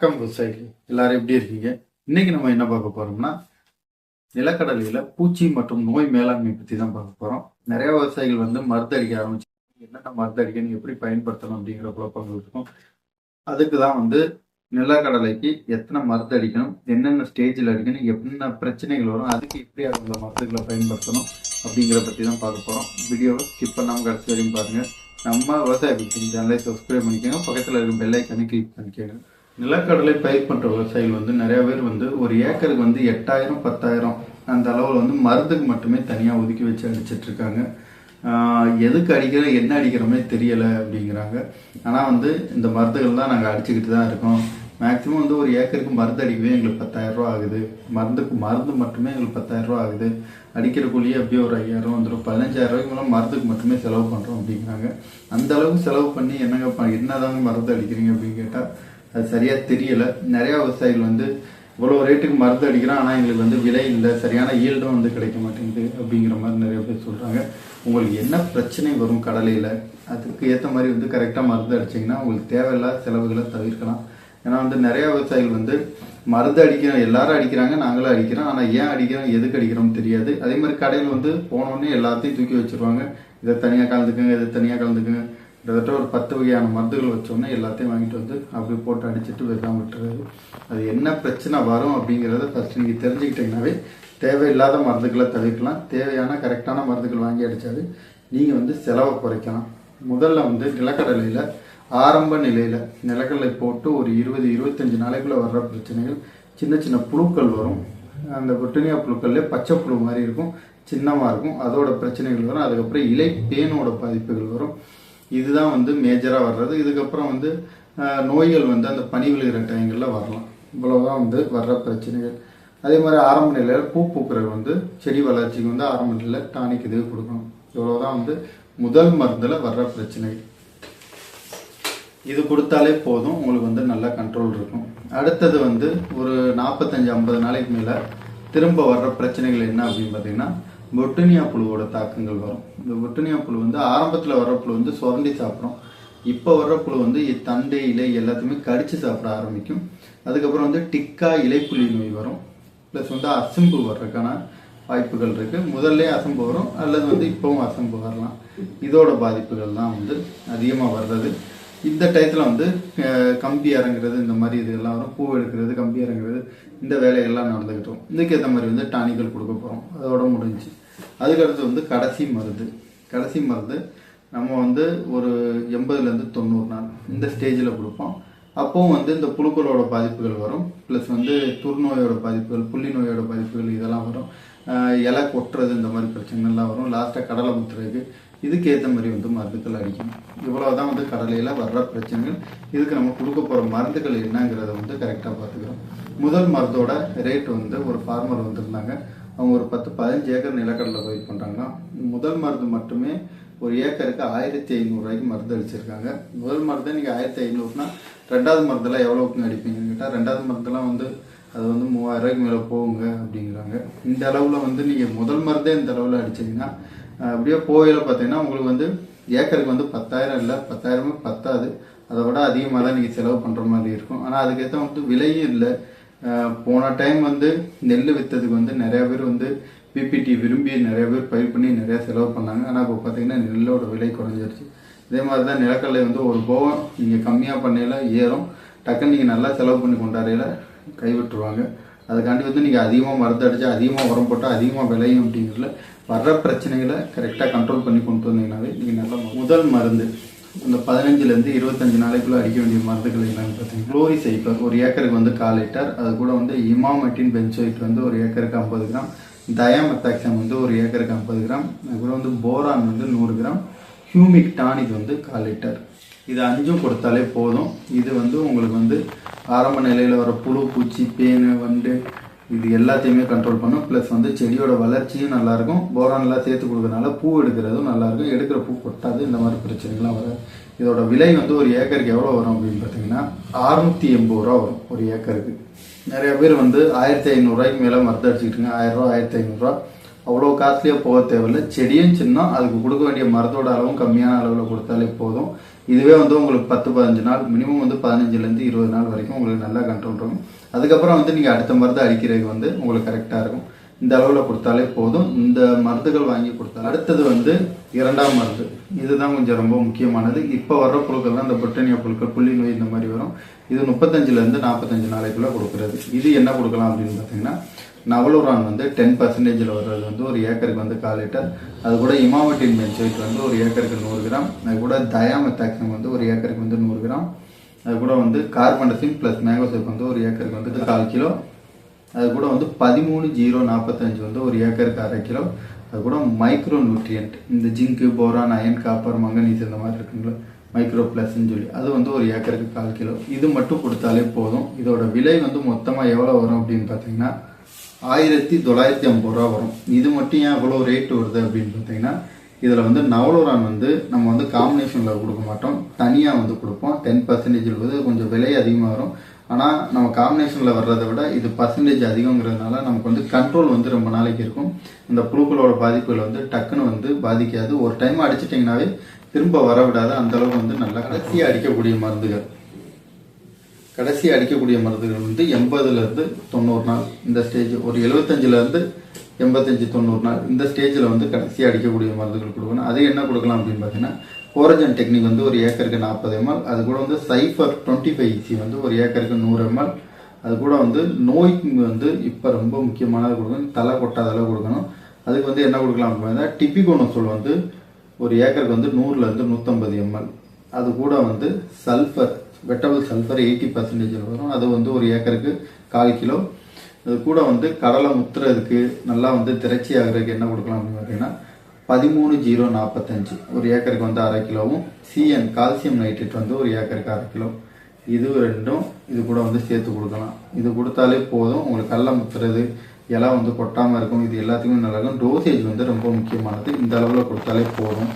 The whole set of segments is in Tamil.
வணக்கம் விவசாயிகள் எல்லாரும் எப்படி இருக்கீங்க? இன்னைக்கு நம்ம என்ன பார்க்க போறோம்னா நிலக்கடலையில பூச்சி மற்றும் நோய் மேலாண்மை பத்தி தான் பார்க்க போறோம். நிறைய விவசாயிகள் வந்து மருந்து அடிக்க ஆரம்பிச்சு என்னென்ன மருந்து அடிக்கணும் எப்படி பயன்படுத்தணும் அப்படிங்கிற குழப்பங்கள் இருக்கும். அதுக்கு தான் வந்து நிலக்கடலைக்கு எத்தனை மருந்து அடிக்கணும் என்னென்ன ஸ்டேஜில் அடிக்கணும் என்னென்ன பிரச்சனைகள் வரும் அதுக்கு எப்படி அந்த மருந்துகளை பயன்படுத்தணும் அப்படிங்கிற பற்றி தான் பார்க்க போகிறோம் வீடியோவை ஸ்கிப் பண்ணாமல் கடைசி வரையும் பாருங்கள் நம்ம விவசாய சேனலை சப்ஸ்கிரைப் பண்ணிக்கோங்க. பக்கத்தில் இருக்கும் பெல் கிளிக் பண்ணிக்கோங்க. நிலக்கடலை பயிர் பண்ணுற விவசாயிகள் வந்து நிறைய பேர் வந்து ஒரு ஏக்கருக்கு வந்து எட்டாயிரம் பத்தாயிரம் அந்த அளவில் வந்து மருந்துக்கு மட்டுமே தனியாக ஒதுக்கி வச்சு அடிச்சிட்டு இருக்காங்க. எதுக்கு அடிக்கிற என்ன அடிக்கிறோமே தெரியலை அப்படிங்கிறாங்க. ஆனால் வந்து இந்த மருந்துகள் தான் நாங்கள் அடிச்சுக்கிட்டு தான் இருக்கோம். மேக்ஸிமம் வந்து ஒரு ஏக்கருக்கு மருந்து அடிக்கவே எங்களுக்கு பத்தாயிரம் ரூபா ஆகுது. மருந்துக்கு மருந்து மட்டுமே எங்களுக்கு பத்தாயிரம் ரூபா ஆகுது. அடிக்கிற கூலியே அப்படியே ஒரு ஐயாயிரம் வந்துடும் பதினஞ்சாயிரம் ரூபாய்க்கு மேலே மருந்துக்கு மட்டுமே செலவு பண்ணுறோம் அப்படிங்கிறாங்க. அந்த அளவுக்கு செலவு பண்ணி என்னங்க என்னதாங்க மருந்து அடிக்கிறீங்க அப்படின்னு கேட்டால் அது சரியாக தெரியல. நிறையா விவசாயிகள் வந்து இவ்வளோ ரேட்டுக்கு மருந்து அடிக்கிறோம் ஆனால் எங்களுக்கு வந்து விலை இல்லை. சரியான ஈல்டும் வந்து கிடைக்க மாட்டேங்குது அப்படிங்கிற மாதிரி நிறைய பேர் சொல்கிறாங்க உங்களுக்கு என்ன பிரச்சனை வரும் கடலையில்? அதுக்கு ஏற்ற மாதிரி வந்து கரெக்டாக மருந்து அடிச்சிங்கன்னா உங்களுக்கு தேவையில்லாத செலவுகளை தவிர்க்கலாம். ஏன்னா வந்து நிறைய விவசாயிகள் வந்து மருந்து அடிக்கிறோம் எல்லாரும் அடிக்கிறாங்க நாங்களும் அடிக்கிறோம். ஆனால் ஏன் அடிக்கிறோம் எதுக்கு அடிக்கிறோம்னு தெரியாது. அதே மாதிரி கடையில் வந்து போனோடனே எல்லாத்தையும் தூக்கி வச்சிருவாங்க. இதை தனியாக கலந்துக்குங்க இதை தனியாக கலந்துக்குங்க. கிட்டத்தட்ட ஒரு பத்து வகையான மருந்துகள் வச்சோன்னே எல்லாத்தையும் வாங்கிட்டு வந்து அப்படி போட்டு அடிச்சுட்டு வெக்காம விட்டுறது. அது என்ன பிரச்சனை வரும் அப்படிங்கிறத ஃபர்ஸ்ட் நீங்கள் தெரிஞ்சுக்கிட்டீங்கன்னாவே தேவையில்லாத மருந்துகளை தவிர்க்கலாம். தேவையான கரெக்டான மருந்துகள் வாங்கி அடித்தாவே நீங்கள் வந்து செலவை குறைக்கலாம். முதல்ல வந்து நிலக்கடலையில் ஆரம்ப நிலையில் நிலக்கடலை போட்டு ஒரு இருபது இருபத்தஞ்சு நாளைக்குள்ள வர்ற பிரச்சனைகள் சின்ன சின்ன புழுக்கள் வரும். அந்த ஒட்டுனியா புழுக்கள்ல பச்சை புழு மாதிரி இருக்கும் சின்னமாக இருக்கும். அதோட பிரச்சனைகள் வரும். அதுக்கப்புறம் இலை பேனோட பாதிப்புகள் வரும். இதுதான் வந்து மேஜராக வர்றது. இதுக்கப்புறம் வந்து நோய்கள் வந்து அந்த பனி விழுகிற டைங்களில் வரலாம். இவ்வளோதான் வந்து வர்ற பிரச்சனைகள். அதே மாதிரி ஆரம்ப நிலையில் பூ பூக்கிறது வந்து செடி வளர்ச்சிக்கு வந்து ஆரம்ப நிலையில் டானிக் இது கொடுக்கணும். இவ்வளோதான் வந்து முதல் மருந்தில் வர்ற பிரச்சனைகள் இது கொடுத்தாலே போதும். உங்களுக்கு வந்து நல்லா கண்ட்ரோல் இருக்கும். அடுத்தது வந்து ஒரு நாற்பத்தஞ்சு ஐம்பது நாளைக்கு மேலே திரும்ப வர்ற பிரச்சனைகள் என்ன அப்படின்னு பார்த்தீங்கன்னா பொட்டனியா புழுவோட தாக்கங்கள் வரும். இந்த பொட்டுனியா புழு வந்து ஆரம்பத்தில் வர்ற புழு வந்து சுரண்டி சாப்பிடும். இப்போ வர்ற புழு வந்து இ- தண்டு இலை எல்லாத்தையுமே கடிச்சு சாப்பிட ஆரம்பிக்கும். அதுக்கப்புறம் வந்து டிக்கா இலைப்புலி நோய் வரும். ப்ளஸ் வந்து அசம்பு வர்றதுக்கான வாய்ப்புகள் இருக்கு. முதல்ல அசம்பு வரும். அல்லது வந்து இப்பவும் அசம்பு வரலாம். இதோட பாதிப்புகள் தான் வந்து அதிகமாக வர்றது. இந்த டயத்தில் வந்து கம்பி இறங்குறது இந்த மாதிரி இதெல்லாம் வரும். பூ எடுக்கிறது கம்பி இறங்குறது இந்த வேலைகள்லாம் நடந்துக்கிட்டோம் இதுக்கேற்ற மாதிரி வந்து டானிக்கல் கொடுக்க போகிறோம் அதோட முடிஞ்சு அதுக்கடுத்து வந்து கடைசி மருந்து. கடைசி மருந்து நம்ம வந்து ஒரு எண்பதுலேருந்து தொண்ணூறு நாள் இந்த ஸ்டேஜில் கொடுப்போம். அப்போவும் வந்து இந்த புழுக்களோட பாதிப்புகள் வரும். ப்ளஸ் வந்து துர்நோயோட பாதிப்புகள் புள்ளி நோயோட பாதிப்புகள் இதெல்லாம் வரும். இலை கொட்டுறது இந்த மாதிரி பிரச்சனைகள்லாம் வரும். லாஸ்ட்டாக கடலை குத்துறதுக்கு இதுக்கு ஏற்ற மாதிரி வந்து மருந்துகள் அடிக்கணும். இவ்வளவுதான் வந்து கடலையில் வர்ற பிரச்சனைகள். இதுக்கு நம்ம கொடுக்க போகிற மருந்துகள் என்னங்கிறத வந்து கரெக்டாக பார்த்துக்கிறோம். முதல் மருந்தோட ரேட் வந்து ஒரு ஃபார்மர் வந்திருந்தாங்க. அவங்க ஒரு பத்து பதினஞ்சு ஏக்கர் நிலக்கடலை பயிர் பண்ணுறாங்கன்னா முதல் மருந்து மட்டுமே ஒரு ஏக்கருக்கு ஆயிரத்தி ஐநூறுரூவாய்க்கு மருந்து அடிச்சிருக்காங்க. முதல் மருந்து நீங்கள் ஆயிரத்தி ஐநூறுனா ரெண்டாவது மருந்தெல்லாம் எவ்வளோக்குங்க அடிப்பீங்கன்னு கேட்டால் ரெண்டாவது மருந்தெல்லாம் வந்து அது வந்து மூவாயிரம் ரூபாய்க்கு மேலே போகுங்க அப்படிங்கிறாங்க. இந்த அளவில் வந்து நீங்கள் முதல் மருந்தே இந்த அளவில் அடிச்சீங்கன்னா அப்படியே போகையில் பார்த்தீங்கன்னா உங்களுக்கு வந்து ஏக்கருக்கு வந்து பத்தாயிரம் இல்லை பத்தாயிரமே பத்தாது. அதை விட அதிகமாக தான் நீங்கள் செலவு பண்ணுற மாதிரி இருக்கும். ஆனால் அதுக்கேற்ற வந்து விலையும் இல்லை. போன டைம் வந்து நெல் விற்றதுக்கு வந்து நிறையா பேர் வந்து பிபிடி விரும்பி நிறைய பேர் பயிர் பண்ணி நிறையா செலவு பண்ணாங்க. ஆனால் இப்போ பார்த்தீங்கன்னா நெல்லோட விலை குறைஞ்சிருச்சு. இதே மாதிரி தான் நிலக்கடலை வந்து ஒரு போகம் நீங்கள் கம்மியாக பண்ணையில் ஏறும். டக்குன்னு நீங்கள் நல்லா செலவு பண்ணி கொண்டாடையில கைவிட்டுருவாங்க. அதுக்காண்டி வந்து நீங்கள் அதிகமாக மருந்து அடித்து அதிகமாக உரம் போட்டால் அதிகமாக விளையும் அப்படிங்கிறதுல வர்ற பிரச்சனைகளை கரெக்டாக கண்ட்ரோல் பண்ணி கொண்டு வந்தீங்கன்னாவே நீங்கள் நல்ல முதல் மருந்து அந்த பதினஞ்சுலேருந்து இருபத்தஞ்சு நாளைக்குள்ள அடிக்க வேண்டிய மருந்துகள் என்னன்னு பார்த்தீங்கன்னா குளோரி சைப்பர் ஒரு ஏக்கருக்கு வந்து கால் லிட்டர் அது கூட வந்து இமாமெட்டின் பென்சோயிட் வந்து ஒரு ஏக்கருக்கு ஐம்பது கிராம் டயாமெத்தாக்சம் வந்து ஒரு ஏக்கருக்கு ஐம்பது கிராம் அது கூட வந்து போரான் வந்து நூறு கிராம் ஹியூமிக் டானிக் வந்து கால் லிட்டர். இது அஞ்சும் கொடுத்தாலே போதும். இது வந்து உங்களுக்கு வந்து ஆரம்ப நிலையில் வர புழு பூச்சி பேனு வண்டு இது எல்லாத்தையுமே கண்ட்ரோல் பண்ணும். ப்ளஸ் வந்து செடியோட வளர்ச்சியும் நல்லாயிருக்கும். போரான்லாம் சேர்த்து கொடுக்கறனால பூ எடுக்கிறதும் நல்லாயிருக்கும். எடுக்கிற பூ கொட்டாது. இந்த மாதிரி பிரச்சனைகள்லாம் வராது. இதோட விலை வந்து ஒரு ஏக்கருக்கு எவ்வளோ வரும் அப்படின்னு பார்த்தீங்கன்னா அறுநூத்தி எண்பது ரூபா வரும் ஒரு ஏக்கருக்கு. நிறைய பேர் வந்து ஆயிரத்தி ஐநூறுரூவாய்க்கு மேலே மருந்து அடிச்சுக்கிட்டுங்க ஆயிரம் ரூபா ஆயிரத்தி ஐநூறுரூவா அவ்வளோ காஸ்ட்லியாக போக தேவையில்ல. செடியும் சின்னம். அதுக்கு கொடுக்க வேண்டிய மரத்தோட அளவும் கம்மியான அளவில் கொடுத்தாலே போதும். இதுவே வந்து உங்களுக்கு பத்து பதினஞ்சு நாள் மினிமம் வந்து பதினஞ்சுலேருந்து இருபது நாள் வரைக்கும் உங்களுக்கு நல்லா கண்ட்ரோல் இருக்கும். அதுக்கப்புறம் வந்து நீங்கள் அடுத்த மருந்து அடிக்கிறதுக்கு வந்து உங்களுக்கு கரெக்டாக இருக்கும். இந்த அளவில் கொடுத்தாலே போதும். இந்த மருந்துகள் வாங்கி கொடுத்தா அடுத்தது வந்து இரண்டாம் மருந்து. இதுதான் கொஞ்சம் ரொம்ப முக்கியமானது. இப்போ வர்ற புழுக்கள் தான் இந்த புட்டனியா புழுக்கள் புள்ளி நோய் இந்த மாதிரி வரும். இது முப்பத்தஞ்சிலிருந்து நாற்பத்தஞ்சு நாளைக்குள்ள கொடுக்குறது. இது என்ன கொடுக்கலாம் அப்படின்னு பார்த்தீங்கன்னா நவலுரான் வந்து டென் பர்சன்டேஜில் வர்றது வந்து ஒரு ஏக்கருக்கு வந்து கால் லிட்டர். அது கூட இமாவட்டின் பென்சோயிட் வந்து ஒரு ஏக்கருக்கு நூறு கிராம். அது கூட தயாமெத்தாக்சம் வந்து ஒரு ஏக்கருக்கு வந்து நூறு கிராம். அது கூட வந்து கார்பன்டசின் ப்ளஸ் மேங்கோசைப் வந்து ஒரு ஏக்கருக்கு வந்து கால் கிலோ. அது கூட வந்து பதிமூணு ஜீரோ நாற்பத்தஞ்சு வந்து ஒரு ஏக்கருக்கு அரை கிலோ. அது கூட மைக்ரோ நியூட்ரியன்ட். இந்த zinc boron iron copper manganese இந்த மாதிரி இருக்குங்களா? மைக்ரோ ப்ளஸ்ன்னு சொல்லி. அது வந்து ஒரு ஏக்கருக்கு கால் கிலோ. இது மட்டும் கொடுத்தாலே போதும். இதோட விலை வந்து மொத்தமாக எவ்வளோ வரும் அப்படின்னு பார்த்தீங்கன்னா ஆயிரத்தி தொள்ளாயிரத்தி ஐம்பது ரூபா வரும். இது மட்டும் ஏன் அவ்வளோ ரேட் வருது அப்படின்னு பார்த்தீங்கன்னா இதில் வந்து நவலோரான் வந்து நம்ம வந்து காம்பினேஷனில் கொடுக்க மாட்டோம். தனியாக வந்து கொடுப்போம். டென் பர்சன்டேஜ் வந்து கொஞ்சம் விலை அதிகமாக வரும். ஆனால் நம்ம காம்பினேஷனில் வர்றதை விட இது பர்சன்டேஜ் அதிகங்கிறதுனால நமக்கு வந்து கண்ட்ரோல் வந்து ரொம்ப நாளைக்கு இருக்கும். இந்த புழுக்களோட பாதிப்புகள் வந்து டக்குன்னு வந்து பாதிக்காது. ஒரு டைம் அடிச்சிட்டிங்கனாவே திரும்ப வர விடாது அந்தளவுக்கு வந்து நல்லா கடைசியாக அடிக்கக்கூடிய மருந்துகள். கடைசியாக அடிக்கக்கூடிய மருந்துகள் வந்து எண்பதுலேருந்து தொண்ணூறு நாள். இந்த ஸ்டேஜ் ஒரு எழுபத்தஞ்சிலேருந்து எண்பத்தஞ்சு தொண்ணூறு நாள். இந்த ஸ்டேஜில் வந்து கடைசியாக அடிக்கக்கூடிய மருந்துகள் கொடுக்கணும். அது என்ன கொடுக்கலாம் அப்படின்னு பார்த்தீங்கன்னா ஓரஜன் டெக்னிக் வந்து ஒரு ஏக்கருக்கு நாற்பது எம்எல் அது கூட வந்து சைஃபர் டுவெண்ட்டி ஃபைவ் இசி வந்து ஒரு ஏக்கருக்கு நூறு எம்எல் அது கூட வந்து நோய்க்கு வந்து இப்போ ரொம்ப முக்கியமானது கொடுக்கணும். தலை கொட்டாத அளவு கொடுக்கணும். அதுக்கு வந்து என்ன கொடுக்கலாம் அப்படின்னா டிபிகோனோசோல் வந்து ஒரு ஏக்கருக்கு வந்து நூறுலேருந்து நூற்றம்பது எம்எல் அது கூட வந்து சல்ஃபர் வெட்டபிள் சல்ஃபர் எயிட்டி பர்சன்டேஜில் வரும். அது வந்து ஒரு ஏக்கருக்கு கால் கிலோ. அது கூட வந்து கடலை முத்துறதுக்கு நல்லா வந்து திரைச்சி ஆகிறதுக்கு என்ன கொடுக்கலாம் அப்படின்னு பார்த்தீங்கன்னா பதிமூணு ஜீரோ நாற்பத்தஞ்சு. ஒரு ஏக்கருக்கு வந்து அரை கிலோவும் சிஎன் கால்சியம் நைட்ரேட் வந்து ஒரு ஏக்கருக்கு அரை கிலோ. இது ரெண்டும் இது கூட வந்து சேர்த்து கொடுக்கலாம். இது கொடுத்தாலே போதும். உங்களுக்கு கல்லை முத்துறது இலை வந்து கொட்டாமல் இருக்கும் இது எல்லாத்துக்குமே நல்லா இருக்கும். டோசேஜ் வந்து ரொம்ப முக்கியமானது. இந்த அளவில் கொடுத்தாலே போதும்.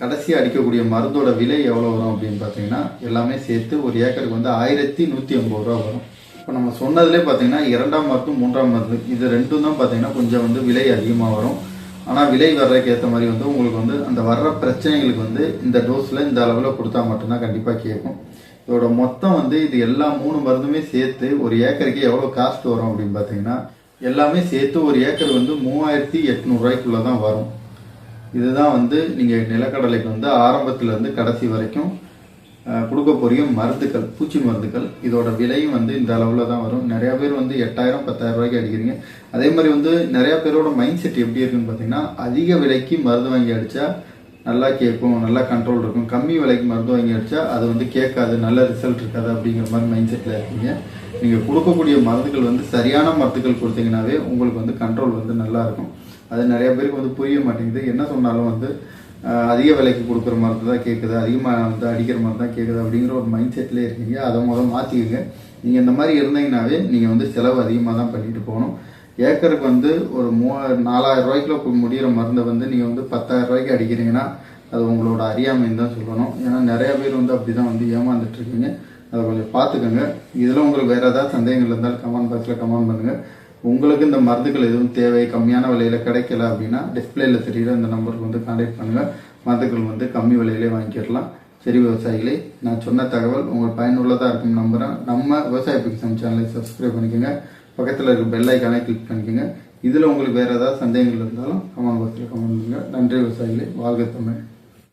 கடைசி அடிக்கக்கூடிய மருந்தோட விலை எவ்வளோ வரும் அப்படின்னு பார்த்தீங்கன்னா எல்லாமே சேர்த்து ஒரு ஏக்கருக்கு வந்து ஆயிரத்தி நூற்றி ஐம்பது ரூபா வரும். இப்போ நம்ம சொன்னதுலேயே பார்த்தீங்கன்னா இரண்டாம் மருந்து மூன்றாம் மருந்து இது ரெண்டும் தான் பார்த்தீங்கன்னா கொஞ்சம் வந்து விலை அதிகமாக வரும். ஆனால் விலை வர்றதுக்கு ஏற்ற மாதிரி வந்து உங்களுக்கு வந்து அந்த வர்ற பிரச்சனைகளுக்கு வந்து இந்த டோஸில் இந்த அளவில் கொடுத்தா மட்டும்தான் கண்டிப்பாக கேட்கும். இதோட மொத்தம் வந்து இது எல்லா மூணு மருந்துமே சேர்த்து ஒரு ஏக்கருக்கு எவ்வளோ காஸ்ட் வரும் அப்படின்னு பார்த்தீங்கன்னா எல்லாமே சேர்த்து ஒரு ஏக்கர் வந்து மூவாயிரத்தி எட்நூறுரூவாய்க்குள்ளே தான் வரும். இதுதான் வந்து நீங்கள் நிலக்கடலைக்கு வந்து ஆரம்பத்துலேருந்து கடைசி வரைக்கும் கொடுக்க போகிற மருந்துகள் பூச்சி மருந்துகள். இதோட விலையும் வந்து இந்த அளவில் தான் வரும். நிறையா பேர் வந்து எட்டாயிரம் பத்தாயிரம் ரூபாய்க்கு அடிக்கிறீங்க. அதே மாதிரி வந்து நிறையா பேரோட மைண்ட் செட் எப்படி இருக்குன்னு பார்த்தீங்கன்னா அதிக விலைக்கு மருந்து வாங்கி அடிச்சா நல்லா கேட்கும் நல்லா கண்ட்ரோல் இருக்கும். கம்மி விலைக்கு மருந்து வாங்கி அடிச்சா அது வந்து கேட்காது நல்ல ரிசல்ட் இருக்காது அப்படிங்கிற மாதிரி மைண்ட் செட்டில் இருக்கீங்க. நீங்கள் கொடுக்கக்கூடிய மருந்துகள் வந்து சரியான மருந்துகள் கொடுத்தீங்கன்னாவே உங்களுக்கு வந்து கண்ட்ரோல் வந்து நல்லா இருக்கும். அது நிறைய பேருக்கு வந்து புரிய மாட்டேங்குது. என்ன சொன்னாலும் வந்து அதிக விலைக்கு கொடுக்குற மருந்து தான் கேட்குது அதிகமாக வந்து அடிக்கிற மாதிரி தான் கேட்குது அப்படிங்கிற ஒரு மைண்ட் செட்லேயே இருக்கீங்க. அதை முதல் மாற்றிக்கோங்க நீங்கள் இந்த மாதிரி இருந்தீங்கன்னாவே நீங்கள் வந்து செலவு அதிகமாக தான் பண்ணிட்டு போகணும். ஏக்கருக்கு வந்து ஒரு மூ நாலாயிரம் ரூபாய்க்குள்ள முடிகிற மருந்தை வந்து நீங்கள் வந்து பத்தாயிரம் ரூபாய்க்கு அடிக்கிறீங்கன்னா அது உங்களோட அறியாமைன்னு தான் சொல்லணும். ஏன்னா நிறைய பேர் வந்து அப்படி தான் வந்து ஏமாந்துட்டு இருக்கீங்க. அதை கொஞ்சம் பார்த்துக்கோங்க. இதில் உங்களுக்கு வேறு ஏதாவது சந்தேகங்கள் இருந்தாலும் கமெண்ட் பாக்ஸில் கமெண்ட் பண்ணுங்கள் உங்களுக்கு இந்த மருந்துகள் எதுவும் தேவை கம்மியான விலையில கிடைக்கல அப்படின்னா டிஸ்பிளேல தெரியுற இந்த நம்பருக்கு வந்து கான்டாக்ட் பண்ணுங்க. மருந்துகள் வந்து கம்மி விலையிலே வாங்கிடலாம் சரி விவசாயிகளே நான் சொன்ன தகவல் உங்களுக்கு பயனுள்ளதாக இருக்கும் நம்புறேன். நம்ம விவசாய பிக்சம் சேனலை சப்ஸ்கிரைப் பண்ணிக்கோங்க. பக்கத்தில் இருக்க பெல் ஐக்கானை கிளிக் பண்ணிக்கோங்க. இதில் உங்களுக்கு வேறு ஏதாவது சந்தேகங்கள் இருந்தாலும் கமெண்ட் பாக்ஸில் கமெண்ட் பண்ணுங்கள் நன்றி விவசாயிகளே. வாழ்க தமிழ்.